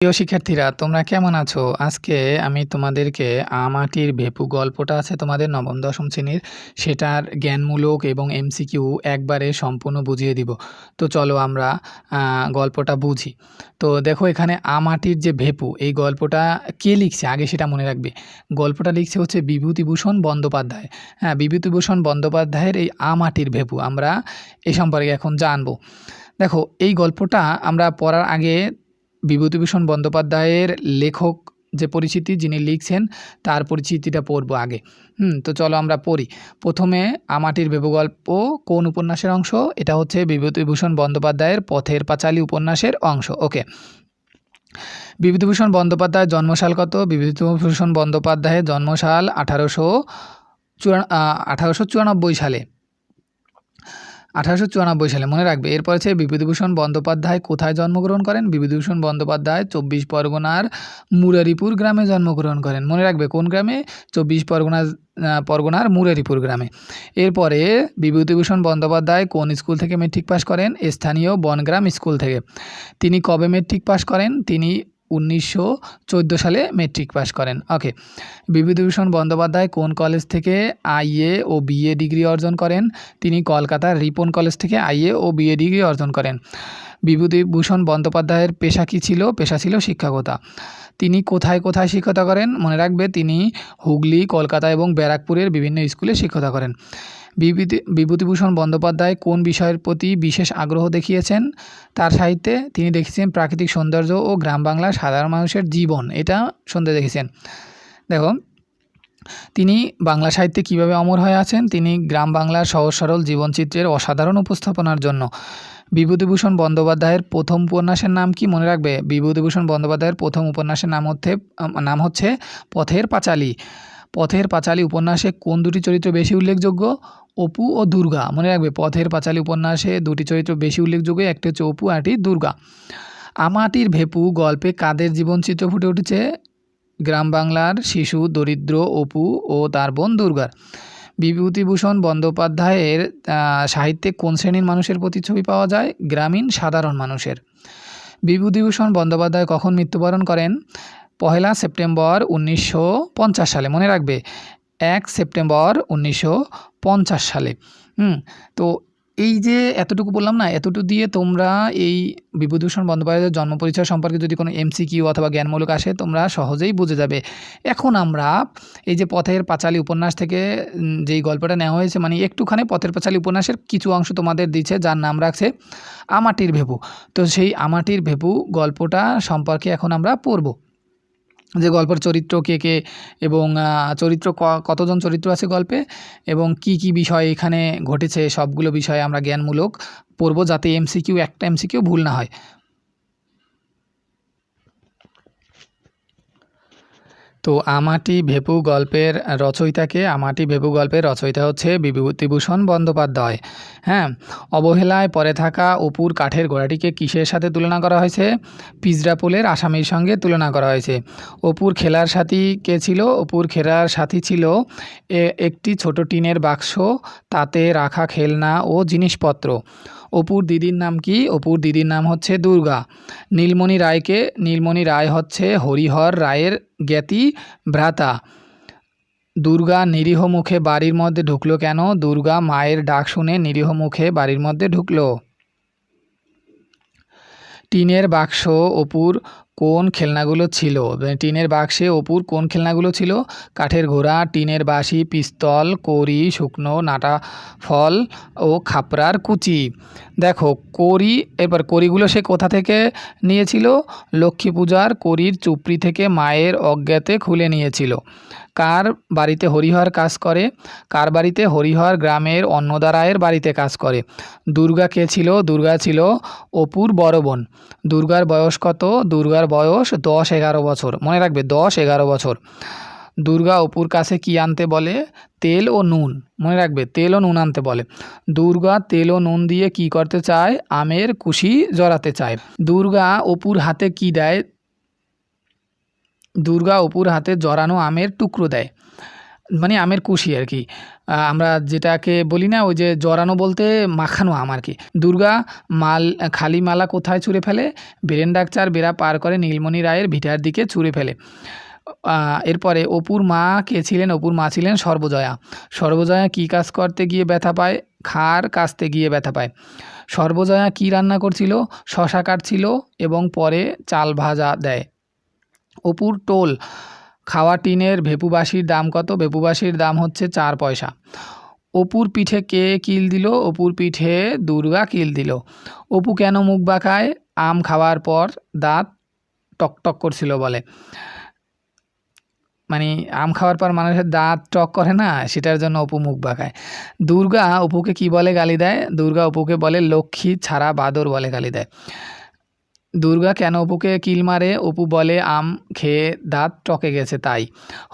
প্রিয় শিক্ষার্থীরা, তোমরা কেমন আছো? আজকে আমি তোমাদেরকে আমাটির ভেপু গল্পটা আছে তোমাদের নবম, দশম শ্রেণির। সেটার জ্ঞানমূলক এবং এমসিকিউ একবারে সম্পূর্ণ বুঝিয়ে দিব। তো চলো আমরা গল্পটা বুঝি। তো দেখো এখানে আমাটির যে ভেপু, এই গল্পটা কে লিখছে? আগে সেটা মনে রাখবে। গল্পটা লিখছে হচ্ছে বিভূতিভূষণ বন্দ্যোপাধ্যায়। হ্যাঁ বিভূতিভূষণ বন্দ্যোপাধ্যায়ের এই আমাটির ভেপু আমরা এই সম্পর্কে এখন জানব। দেখো, এই গল্পটা আমরা পড়ার আগে বিভূতিভূষণ বন্দ্যোপাধ্যায়ের লেখক যে পরিচিতি যিনি লিখছেন, তার পরিচিতিটা পড়ব আগে। হুম, তো চলো আমরা পড়ি। প্রথমে আমাটির ভেবু গল্প কোন উপন্যাসের অংশ? এটা হচ্ছে বিভূতিভূষণ বন্দ্যোপাধ্যায়ের পথের পাঁচালী উপন্যাসের অংশ। ওকে। বিভূতিভূষণ বন্দ্যোপাধ্যায়ের জন্মসাল কত? বিভূতিভূষণ বন্দ্যোপাধ্যায়ের জন্মসাল আঠারোশো চুরা আঠারোশো চুরানব্বই সালে। আঠারোশো চুরানব্বই সালে মনে রাখবে, এরপর হচ্ছে বিভূতিভূষণ বন্দ্যোপাধ্যায় কোথায় জন্মগ্রহণ করেন? বিভূতিভূষণ বন্দ্যোপাধ্যায় চব্বিশ পরগনার মুরারিপুর গ্রামে জন্মগ্রহণ করেন। মনে রাখবে, কোন গ্রামে? চব্বিশ পরগনা পরগনার মুরারিপুর গ্রামে। এরপরে বিভূতিভূষণ বন্দ্যোপাধ্যায় কোন স্কুল থেকে মেট্রিক পাস করেন? স্থানীয় বনগ্রাম স্কুল থেকে। তিনি কবে মেট্রিক পাস করেন? তিনি উনিশশো চোদ্দ সালে মেট্রিক পাস করেন। ওকে বিভূতিভূষণ বন্দ্যোপাধ্যায় কোন কলেজ থেকে আইএ ও বিএ ডিগ্রি অর্জন করেন? তিনি কলকাতার রিপন কলেজ থেকে আইএ ও বিএ ডিগ্রি অর্জন করেন। বিভূতিভূষণ বন্দ্যোপাধ্যায়ের পেশা কী ছিল? পেশা ছিল শিক্ষকতা। তিনি কোথায় কোথায় শিক্ষকতা করেন? মনে রাখবে তিনি হুগলি, কলকাতা এবং ব্যারাকপুরের বিভিন্ন স্কুলে শিক্ষকতা করেন। বিভূতি, বিভূতিভূষণ বন্দ্যোপাধ্যায় কোন বিষয়ের প্রতি বিশেষ আগ্রহ দেখিয়েছেন? তার সাহিত্যে তিনি দেখেছেন প্রাকৃতিক সৌন্দর্য ও গ্রাম বাংলার সাধারণ মানুষের জীবন। এটা শুনতে দেখেছেন। দেখো, তিনি বাংলা সাহিত্যে কীভাবে অমর হয়ে আছেন? তিনি গ্রাম বাংলার সহজ সরল জীবনচিত্রের অসাধারণ উপস্থাপনার জন্য। বিভূতিভূষণ বন্দ্যোপাধ্যায়ের প্রথম উপন্যাসের নাম কি মনে রাখবে? বিভূতিভূষণ বন্দ্যোপাধ্যায়ের প্রথম উপন্যাসের নাম হচ্ছে নাম হচ্ছে পথের পাঁচালী। পথের পাঁচালী উপন্যাসে কোন দুটি চরিত্র বেশি উল্লেখযোগ্য? অপু ও দুর্গা। মনে রাখবে, পথের পাঁচালী উপন্যাসে দুটি চরিত্র বেশি উল্লেখযোগ্য, একটি হচ্ছে অপু একটি দুর্গা। আমাটির ভেপু গল্পে কাদের জীবনচিত্র ফুটে উঠেছে? গ্রাম বাংলার শিশু, দরিদ্র অপু ও তার বোন দুর্গার। বিভূতিভূষণ বন্দ্যোপাধ্যায়ের সাহিত্যে কোন শ্রেণির মানুষের প্রতিচ্ছবি পাওয়া যায়? গ্রামীণ সাধারণ মানুষের। বিভূতিভূষণ বন্দ্যোপাধ্যায় কখন মৃত্যুবরণ করেন? পহেলা সেপ্টেম্বর উনিশশো পঞ্চাশ সালে, মনে রাখবে। এক সেপ্টেম্বর উনিশশো পঞ্চাশ সালে। হুম, তো এই যে এতটুকু বললাম না, এতটুকু দিয়ে তোমরা এই বিভূতিভূষণ বন্দ্যোপাধ্যায়ের জন্ম পরিচয় সম্পর্কে যদি কোনো এমসিকিউ অথবা জ্ঞানমূলক আসে, তোমরা সহজেই বুঝে যাবে। এখন আমরা এই যে পথের পাঁচালী উপন্যাস থেকে যেই গল্পটা নেওয়া হয়েছে মানে একটুখানি পথের পাঁচালী উপন্যাসের কিছু অংশ তোমাদের দিচ্ছে, যার নাম রাখছে আমাটির ভেপু। তো সেই আমাটির ভেপু গল্পটা সম্পর্কে এখন আমরা পড়ব। যে গল্পের চরিত্র কে কে এবং চরিত্র কতজন চরিত্র আছে গল্পে এবং কি কি বিষয় এখানে ঘটেছে সবগুলো বিষয়ে আমরা জ্ঞানমূলক পড়ব যাতে এমসিকিউ একটা এমসিকিউ ভুল না হয়। তো আমাটি ভেপু গল্পের রচয়িতাকে, আমাটি ভেপু গল্পের রচয়িতা হচ্ছে বিভূতিভূষণ বন্দ্যোপাধ্যায়। হ্যাঁ অবহেলায় পরে থাকা অপুর কাঠের ঘোড়াটিকে কিসের সাথে তুলনা করা হয়েছে? পিজরাপোলের আসামির সঙ্গে তুলনা করা হয়েছে। অপুর খেলার সাথী কে ছিল? অপুর খেলার সাথী ছিল একটি ছোট টিনের বাক্স, তাতে রাখা খেলনা ও জিনিসপত্র। অপুর দিদির নাম কি? অপুর দিদির নাম হচ্ছে দুর্গা। নীলমণি রায়কে, নীলমণি রায় হচ্ছে হরিহর রায়ের জ্ঞাতি ভ্রাতা। দুর্গা নিরীহ মুখে বাড়ির মধ্যে ঢুকলো কেন? দুর্গা মায়ের ডাক শুনে নিরীহ মুখে বাড়ির মধ্যে ঢুকলো। টিনের বাক্স অপুর কোন খেলনাগুলো ছিল? টিনের বাক্সে অপুর কোন খেলনাগুলো ছিল? কাঠের ঘোড়া, টিনের বাঁশি, পিস্তল, কড়ি, শুকনো নাটা ফল ও খাপড়ার কুচি। দেখো, কড়ি, এবার কড়িগুলো সে কোথা থেকে নিয়েছিল? লক্ষ্মী পূজার কড়ির চুপড়ি থেকে মায়ের অজ্ঞাতে খুলে নিয়েছিল। কার বাড়িতে হরিহর কাজ করে? কার বাড়িতে? হরিহর গ্রামের অন্নদারায়ের বাড়িতে কাজ করে। দুর্গা কে ছিল? দুর্গা ছিল অপুর বড় বোন। দুর্গার বয়স কত? দুর্গার বয়স দশ এগারো বছর। মনে রাখবে, দশ এগারো বছর। দুর্গা অপুর কাছে কি আনতে বলে? তেল ও নুন। মনে রাখবে, তেল ও নুন আনতে বলে। দুর্গা তেল ও নুন দিয়ে কি করতে চায়? আমের কুশি জড়াতে চায়। দুর্গা অপুর হাতে কি দেয়? দুর্গা অপুর হাতে জড়ানো আমের টুকরো দেয়। মানে আমের কুশি আর কি। আমরা যেটাকে বলি না, ওই যে জড়ানো বলতে মাখানো আম আর কি। দুর্গা মাল, খালি মালা কোথায় ছুঁড়ে ফেলে? বীরেন ডাকচার বেড়া পার করে নীলমণি রায়ের ভিটার দিকে ছুঁড়ে ফেলে। এরপরে অপুর মা কে ছিলেন? অপুর মা ছিলেন সর্বজয়া। সর্বজয়া কী কাজ করতে গিয়ে ব্যথা পায়? খার কাচতে গিয়ে ব্যথা পায়। সর্বজয়া কী রান্না করছিল? শশা কাটছিল এবং পরে চাল ভাজা দেয়। অপুর টোল, খাওয়া টিনের ভেপুবাসির দাম কত? ভেপুবাসির দাম হচ্ছে চার পয়সা। অপুর পিঠে কে কিল দিল? অপুর পিঠে দুর্গা কিল দিল। অপু কেন মুখ বাঁকায়? আম খাওয়ার পর দাঁত টকটক করছিল বলে। মানে আম খাওয়ার পর মানুষের দাঁত টক করে না, সেটার জন্য অপু মুখ বাঁকায়। দুর্গা অপুকে কি বলে গালি দেয়? দুর্গা অপুকে বলে লক্ষ্মী ছাড়া বাদর বলে গালি দেয়। দুর্গা কেন অপুকে কিল মারে? অপু বলে, আম খেয়ে দাঁত টকে গেছে তাই।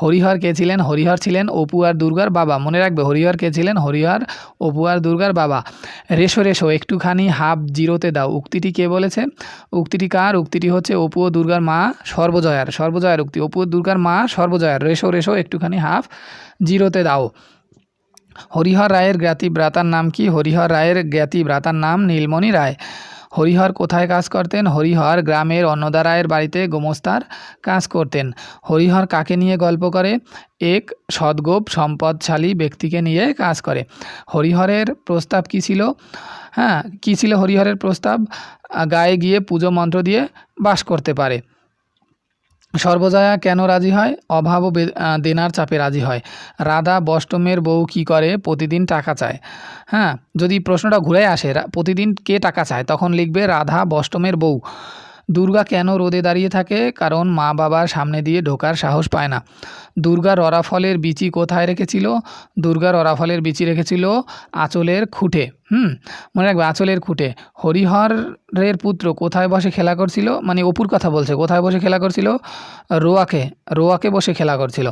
হরিহর কে ছিলেন? হরিহর ছিলেন অপু আর দুর্গার বাবা। মনে রাখবে, হরিহর কে ছিলেন? হরিহর, অপু আর দুর্গার বাবা। রেশো রেশো, একটুখানি হাফ জিরোতে দাও। উক্তিটি কে বলেছে? উক্তিটি কার? উক্তিটি হচ্ছে অপু ও দুর্গার মা সর্বজয়ার সর্বজয়ার উক্তি। অপু ও দুর্গার মা সর্বজয়ার। রেশো রেশো, একটুখানি হাফ জিরোতে দাও। হরিহর রায়ের জ্ঞাতি ভ্রাতার নাম কি? হরিহর রায়ের জ্ঞাতি ভ্রাতার নাম নীলমণি রায়। হরিহর কোথায় কাজ করতেন? হরিহর গ্রামের অন্নদা রায়ের বাড়িতে গোমস্তার কাজ করতেন। হরিহর কাকে নিয়ে গল্প করে? এক সদ্গোপ সম্পদশালী ব্যক্তিকে নিয়ে কাজ করে। হরিহরের প্রস্তাব কী ছিল? হ্যাঁ কী ছিল হরিহরের প্রস্তাব? গায়ে গিয়ে পুজো মন্ত্র দিয়ে বাস করতে পারে। সর্বজয়া কেন রাজি হয়? অভাব দেনার চাপে রাজি হয়। রাধা বষ্টমের বউ কি করে? প্রতিদিন টাকা চায়। হ্যাঁ যদি প্রশ্নটা ঘুরে আসে প্রতিদিন কে টাকা চায়? তখন লিখবে রাধা বষ্টমের বউ। দুর্গা কেন রোদে দাঁড়িয়ে থাকে? কারণ মা বাবার সামনে দিয়ে ঢোকার সাহস পায় না। দুর্গা ররাফলের বিচি কোথায় রেখেছিল? দুর্গা ররাফলের বিচি রেখেছিল আঁচলের খুঁটে। হুম, মনে রাখবে আঁচলের খুঁটে। হরিহরের পুত্র কোথায় বসে খেলা করছিল? মানে অপুর কথা বলছে, কোথায় বসে খেলা করছিল? রোয়াকে রোয়াকে বসে খেলা করছিল।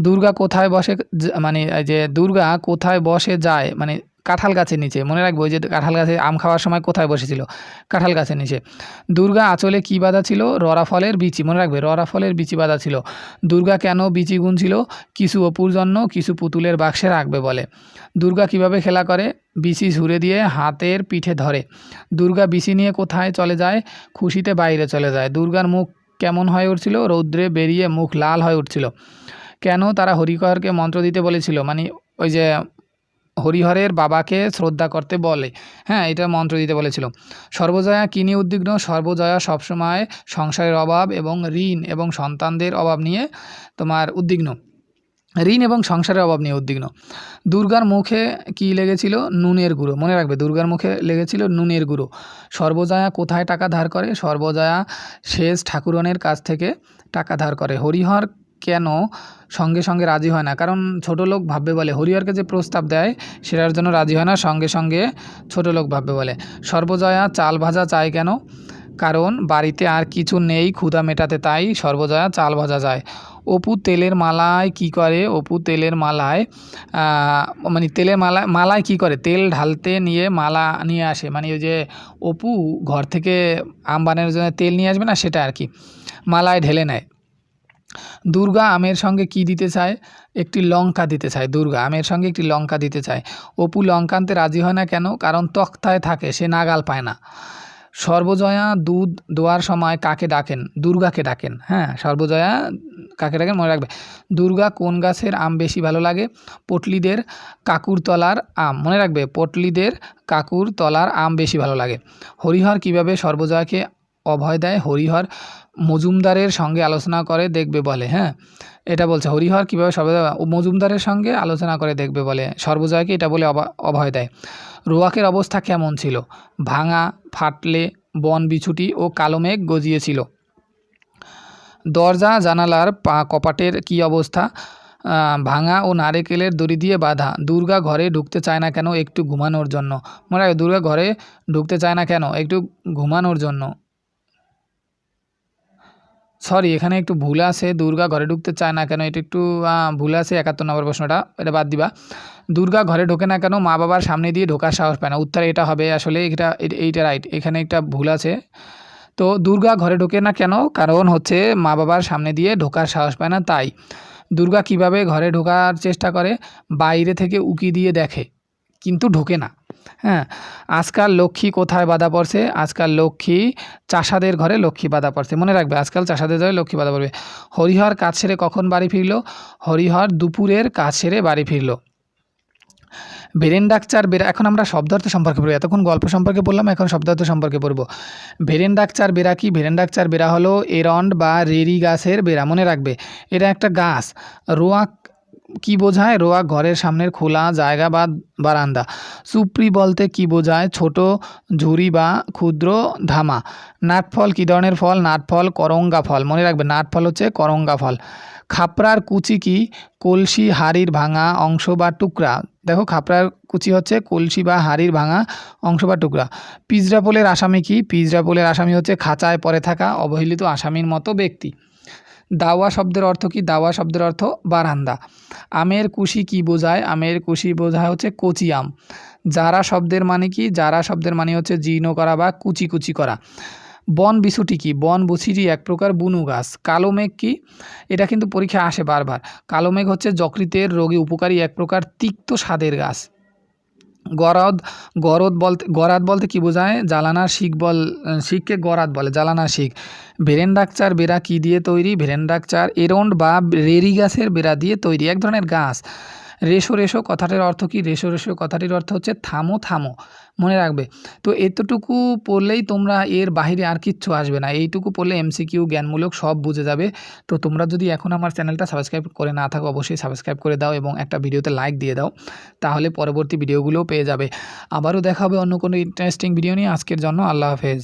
দুর্গা কোথায় বসে মানে যে দুর্গা কোথায় বসে যায়? মানে কাঁঠাল গাছের নিচে, মনে রাখবে যে কাঁঠাল গাছে আম খাওয়ার সময় কোথায় বসেছিল? কাঁঠাল গাছের নিচে। দুর্গা আঁচলে কী বাঁধা ছিল? ররা ফলের বিচি, মনে রাখবে? ররা ফলের বিচি বাঁধা ছিল। দুর্গা কেন বিচি গুনছিল? কিছু অপুর জন্য কিছু পুতুলের বাক্সে রাখবে বলে। দুর্গা কীভাবে খেলা করে? বিচি ঝুড়ে দিয়ে হাতের পিঠে ধরে। দুর্গা বিচি নিয়ে কোথায় চলে যায়? খুশিতে বাইরে চলে যায়। দুর্গার মুখ কেমন হয়ে উঠছিল? রৌদ্রে বেরিয়ে মুখ লাল হয়ে উঠছিল। কেন তারা হরিহরকে মন্ত্র দিতে বলেছিল? মানে ওই যে হরিহরের বাবাকে শ্রদ্ধা করতে বলে। হ্যাঁ এটা মন্ত্র দিতে বলেছিল। সর্বজয়া কী নিয়ে উদ্বিগ্ন, সর্বজয়া সবসময় সংসারের অভাব এবং ঋণ এবং সন্তানদের অভাব নিয়ে তোমার উদ্বিগ্ন। ঋণ এবং সংসারের অভাব নিয়ে উদ্বিগ্ন। দুর্গার মুখে কি লেগেছিল? নুনের গুঁড়ো। মনে রাখবে, দুর্গার মুখে লেগেছিল নুনের গুঁড়ো। সর্বজয়া কোথায় টাকা ধার করে? সর্বজয়া শেষ ঠাকুরনের কাছ থেকে টাকা ধার করে। হরিহর কেন সঙ্গে সঙ্গে রাজি হয় না? কারণ ছোট লোক ভাববে বলে। হরিহরকে যে প্রস্তাব দেয়, সেটার জন্য রাজি হয় না, সঙ্গে সঙ্গে ছোট লোক ভাববে বলে। সর্বজয়া চাল ভাজা চায় কেন? কারণ বাড়িতে আর কিছু নেই, ক্ষুধা মেটাতে তাই সর্বজয়া চাল ভাজা যায় অপু তেলের মালায় কি করে? অপু তেলের মালায় মানে তেলের মালা, মালায় কি করে? তেল ঢালতে নিয়ে মালা নিয়ে আসে। মানে ওই যে অপু ঘর থেকে আম বানানোর জন্য তেল নিয়ে আসবে না, সেটা আর কি। মালায় ঢেলে নেয়। দুর্গা আমের সঙ্গে কি দিতে চায়? একটি লঙ্কা দিতে চায়, দুর্গা আমের সঙ্গে একটি লঙ্কা দিতে চায়। অপু লঙ্কা আনতে রাজি হয় না কেন? কারণ তক্তায় থাকে, সে নাগাল পায় না। সর্বজয়া দুধ দোয়ার সময় কাকে ডাকেন? দুর্গাকে ডাকেন। হ্যাঁ সর্বজয়া কাকে ডাকেন? মনে রাখবে। দুর্গা কোন গাছের আম বেশি ভালো লাগে? পটলিদের কাকুর তলার আম। মনে রাখবে, পটলিদের কাকুর তলার আম বেশি ভালো লাগে। হরিহর কীভাবে সর্বজয়াকে অভয় দেয় হরিহর মজুমদারের সঙ্গে আলোচনা করে, দেখবে বলে হ্যাঁ? এটা বলছে, হরিহর কীভাবে সর্বজয়া ও মজুমদারের সঙ্গে আলোচনা করে, দেখবে বলে। সর্বজয়াকে এটা বলে অভয় দেয়। রোয়াকের অবস্থা কেমন ছিল? ভাঙা, ফাটলে, বন বিছুটি ও কালো মেঘ গজিয়েছিল। দরজা, জানালার পা, কপাটের কী অবস্থা? ভাঙা ও নারকেলের দড়ি দিয়ে বাঁধা। দুর্গা ঘরে ঢুকতে চায় না কেন? একটু ঘুমানোর জন্য। মনে দুর্গা ঘরে ঢুকতে চায় না কেন? একটু ঘুমানোর জন্য। সরি এখানে একটু ভুল আছে। দুর্গা ঘরে ঢুকতে চায় না কেন? এটা একটু ভুল আছে, একাত্তর নম্বর প্রশ্নটা। এটা বাদ দিবা। দুর্গা ঘরে ঢোকে না কেন? মা বাবার সামনে দিয়ে ঢোকার সাহস পায় না। উত্তর এটা হবে। আসলে এটা এইটা রাইট এখানে একটা ভুল আছে। তো দুর্গা ঘরে ঢোকে না কেন? কারণ হচ্ছে মা বাবার সামনে দিয়ে ঢোকার সাহস পায় না তাই। দুর্গা কীভাবে ঘরে ঢোকার চেষ্টা করে? বাইরে থেকে উকি দিয়ে দেখে। কিন্তু ঢোকে না। হ্যাঁ আজকাল লক্ষ্মী কোথায় বাধা পড়ছে? আজকাল লক্ষ্মী চাষাদের ঘরে লক্ষ্মী বাধা পড়ছে। মনে রাখবে, আজকাল চাষাদের ঘরে লক্ষ্মী বাধা পড়বে। হরিহর কাজ সেরে কখন বাড়ি ফিরল? হরিহর দুপুরের কাজ সেরে বাড়ি ফিরল। ভেরেন্ডাকচার বেরা এখন আমরা শব্দার্থ সম্পর্কে পড়ব। এতক্ষণ গল্প সম্পর্কে বললাম এখন শব্দার্থ সম্পর্কে পড়ব। ভেরেন্ডাকচার বেরা কি? ভেরেন্ডাকচার বেরা হলো এরন্ড বা রেরি গাছের বেরা। মনে রাখবে এটা একটা গাছ। রোয়া কি বোঝায়? রোয়া ঘরের সামনের খোলা জায়গা বা বারান্দা। সুপ্রি বলতে কি বোঝায়? ছোট, ঝুড়ি বা ক্ষুদ্র ধামা। নাটফল কী ধরনের ফল? নাটফল, করঙ্গা ফল। মনে রাখবে, নাটফল হচ্ছে করঙ্গা ফল। খাপড়ার কুচি কি? কলসি, হাড়ির ভাঙা অংশ বা টুকরা। দেখো, খাপড়ার কুচি হচ্ছে কলসি বা হাড়ির ভাঙা অংশ বা টুকরা। পিজরাপোলের আসামি কি? পিজরাপোলের আসামি হচ্ছে খাঁচায় পরে থাকা অবহেলিত আসামির মতো ব্যক্তি। দাওয়া শব্দের অর্থ কি? দাওয়া শব্দের অর্থ বারান্দা। আমের কুশি কি বোঝায়? আমের কুশি বোঝায় হচ্ছে কচি আম। যারা শব্দের মানে কি? যারা শব্দের মানে হচ্ছে জীর্ণ করা বা কুচি কুচি করা। বন বিছুটি কি? বন বুছিটি এক প্রকার বুনু গাছ। কালো মেঘ কি? এটা কিন্তু পরীক্ষা আসে বারবার। কালো মেঘ হচ্ছে যকৃতের রোগী উপকারী এক প্রকার তিক্ত স্বাদের গাছ। গরদ গরদ বলতে, গরাদ বলতে কি বোঝায়? জ্বালানার শিক বল শিখকে গরাদ বলে জ্বালানার শিক ভেরেন্ডাকচার বেড়া কি দিয়ে তৈরি? ভেরেন্ডাকচার এরন্ড বা রেরি গাছের বেড়া দিয়ে তৈরি, এক ধরনের গাছ। রেশো রেশো কথাটির অর্থ কি? রেশো রেশো কথাটির অর্থ হচ্ছে থামো থামো। মনে রাখবে, তো এতটুকু পড়লেই তোমরা এর বাইরে আর কিচ্ছু আসবে না। এইটুকু পড়লে এমসিকিউ, জ্ঞানমূলক সব বুঝে যাবে। তো তোমরা যদি এখন আমার চ্যানেলটা সাবস্ক্রাইব করে না থাকো, অবশ্যই সাবস্ক্রাইব করে দাও এবং একটা ভিডিওতে লাইক দিয়ে দাও, তাহলে পরবর্তী ভিডিওগুলোও পেয়ে যাবে। আবারও দেখা হবে অন্য কোনো ইন্টারেস্টিং ভিডিও নিয়ে। আজকের জন্য আল্লাহ হাফেজ।